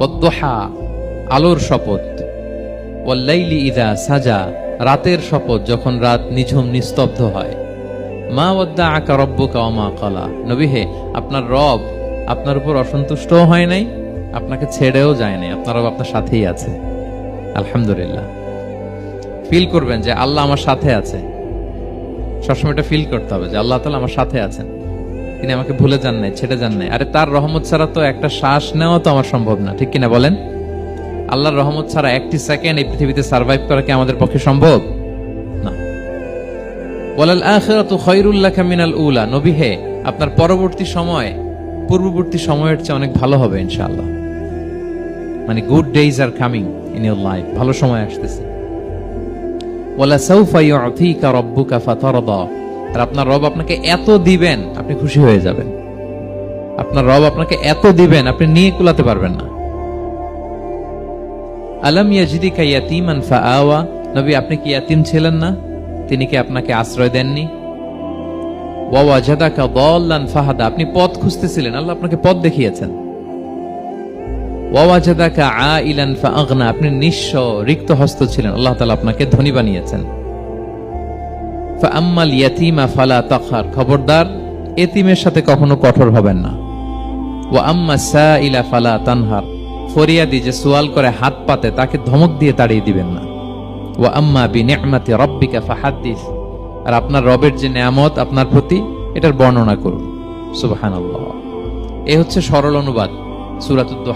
ওদ্দোহা আলোর শপথ। ওয়াল্লাইলি ইদা সাজা, রাতের শপথ যখন রাত নিঝুম নিস্তব্ধ হয়। মা ওদ্দা আকা রব্বুকা অমা কলা নবী হে, আপনার রব আপনার উপর অসন্তুষ্টও হয় নাই, আপনাকে ছেড়েও যায় নাই, আপনার রব আপনার সাথেই আছে। আলহামদুলিল্লাহ। ফিল করবেন যে আল্লাহ আমার সাথে আছে। সবসময় এটা ফিল করতে হবে যে আল্লাহ তালা আমার সাথে আছেন। তিনি আমাকে ভুলে যান নাই, ছেড়ে যান নাই। আরে তার রহমত ছাড়া তো একটা শ্বাস নেওয়া তো আমার সম্ভব না, ঠিক কিনা বলেন? আল্লাহর রহমত ছাড়া একটি সেকেন্ড এই পৃথিবীতে সার্ভাইভ করা কি আমাদের পক্ষে সম্ভব? আপনার পরবর্তী সময়, পূর্ববর্তী সময়ের চেয়ে অনেক ভালো হবে ইনশাআল্লাহ। মানে good days are coming in your life ভালো সময় আসতেছে। ওয়ালা সাউফা ইউতিকা রাব্বুকা আর আপনার রব আপনাকে এত দিবেন, আপনি খুশি হয়ে যাবেন। আপনার রব আপনাকে এত দিবেন, আপনি নিয়ে কুলাতে পারবেন না। আলম ইয়াজিদিকা ইয়াতিমান ফাআওয়া, নবী আপনি কি ইয়াতিম ছিলেন না? তিনি কি আপনাকে আশ্রয় দেননি? ওয়া ওয়াজাদাকা দাল্লান ফাহাদা, আপনি পথ খুঁজতেছিলেন, আল্লাহ আপনাকে পথ দেখিয়েছেন। ওয়া ওয়াজাদাকা আইলান ফাআগনা, আপনি নিঃস্ব রিক্ত হস্ত ছিলেন, আল্লাহ তাআলা আপনাকে ধনী বানিয়েছেন। ইয়াতিমা ফালা খবরদার, এতিমের সাথে কখনো কঠোর হবেন না। ওয়া আম্মা সাইলা ফালা তানহার ফরিয়াদি যে সোয়াল করে হাত পাতে, তাকে ধমক দিয়ে তাড়িয়ে দিবেন না। ওয়া আম্মা বি নি'মাতি রাব্বিকা ফাহাদ্দিস আর আপনার রবের যে নেয়ামত আপনার প্রতি, এটার বর্ণনা করুন। সুবহানাল্লাহ। এ হচ্ছে সরল অনুবাদ সূরাতুদ দোহা